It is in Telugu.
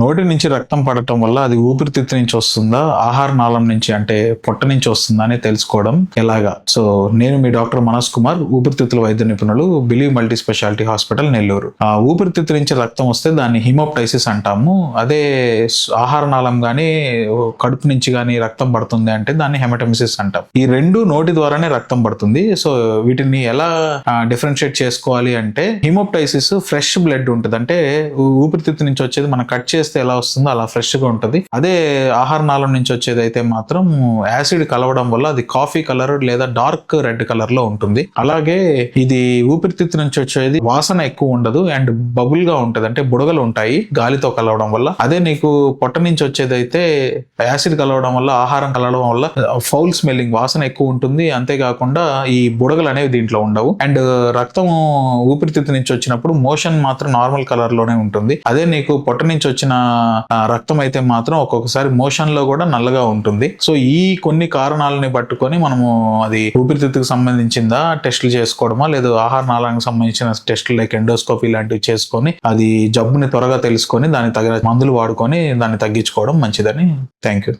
నోటి నుంచి రక్తం పడటం వల్ల అది ఊపిరితిత్తు నుంచి వస్తుందా ఆహార నాళం నుంచి అంటే పొట్ట నుంచి వస్తుందా అని తెలుసుకోవడం ఎలాగా? సో నేను మీ డాక్టర్ మనోజ్ కుమార్ ఊపిరితిత్తుల వైద్య నిపుణులు believe multi speciality hospital Nellore. ఆ ఊపిరితిత్తు నుంచి రక్తం వస్తే దాన్ని హిమోప్టైసిస్ అంటాము. అదే ఆహార నాళం కానీ కడుపు నుంచి కానీ రక్తం పడుతుంది అంటే దాన్ని హెమటమిసిస్ అంటాం. ఈ రెండు నోటి ద్వారానే రక్తం పడుతుంది. సో వీటిని ఎలా డిఫరెన్షియేట్ చేసుకోవాలి అంటే హిమోప్టైసిస్ ఫ్రెష్ బ్లడ్ ఉంటుంది. అంటే ఊపిరితిత్తు నుంచి వచ్చేది మనం కట్ చేసి చేస్తే ఎలా వస్తుందో అలా ఫ్రెష్గా ఉంటుంది. అదే ఆహార నాళం నుంచి వచ్చేది అయితే మాత్రం యాసిడ్ కలవడం వల్ల అది కాఫీ కలర్ లేదా డార్క్ రెడ్ కలర్లో ఉంటుంది. అలాగే ఇది ఊపిరితిత్తు నుంచి వచ్చేది వాసన ఎక్కువ ఉండదు అండ్ బబుల్గా ఉంటుంది. అంటే బుడగలు ఉంటాయి గాలితో కలవడం వల్ల. అదే నీకు పొట్ట నుంచి వచ్చేది అయితే యాసిడ్ కలవడం వల్ల ఆహారం కలవడం వల్ల ఫౌల్ స్మెల్లింగ్ వాసన ఎక్కువ ఉంటుంది. అంతేకాకుండా ఈ బుడగలు అనేవి దీంట్లో ఉండవు. అండ్ రక్తం ఊపిరితిత్తు నుంచి వచ్చినప్పుడు మోషన్ మాత్రం నార్మల్ కలర్లోనే ఉంటుంది. అదే నీకు పొట్ట నుంచి వచ్చిన రక్తం అయితే మాత్రం ఒక్కొక్కసారి మోషన్లో కూడా నల్లగా ఉంటుంది. సో ఈ కొన్ని కారణాలని పట్టుకొని మనము అది ఊపిరితిత్తుకు సంబంధించిందా టెస్టులు చేసుకోవడమా లేదా ఆహార నాళానికి సంబంధించిన టెస్టులు లైక్ ఎండోస్కోపీ లాంటివి చేసుకొని అది జబ్బుని త్వరగా తెలుసుకొని దానికి తగిన మందులు వాడుకొని దాన్ని తగ్గించుకోవడం మంచిదని థ్యాంక్ యూ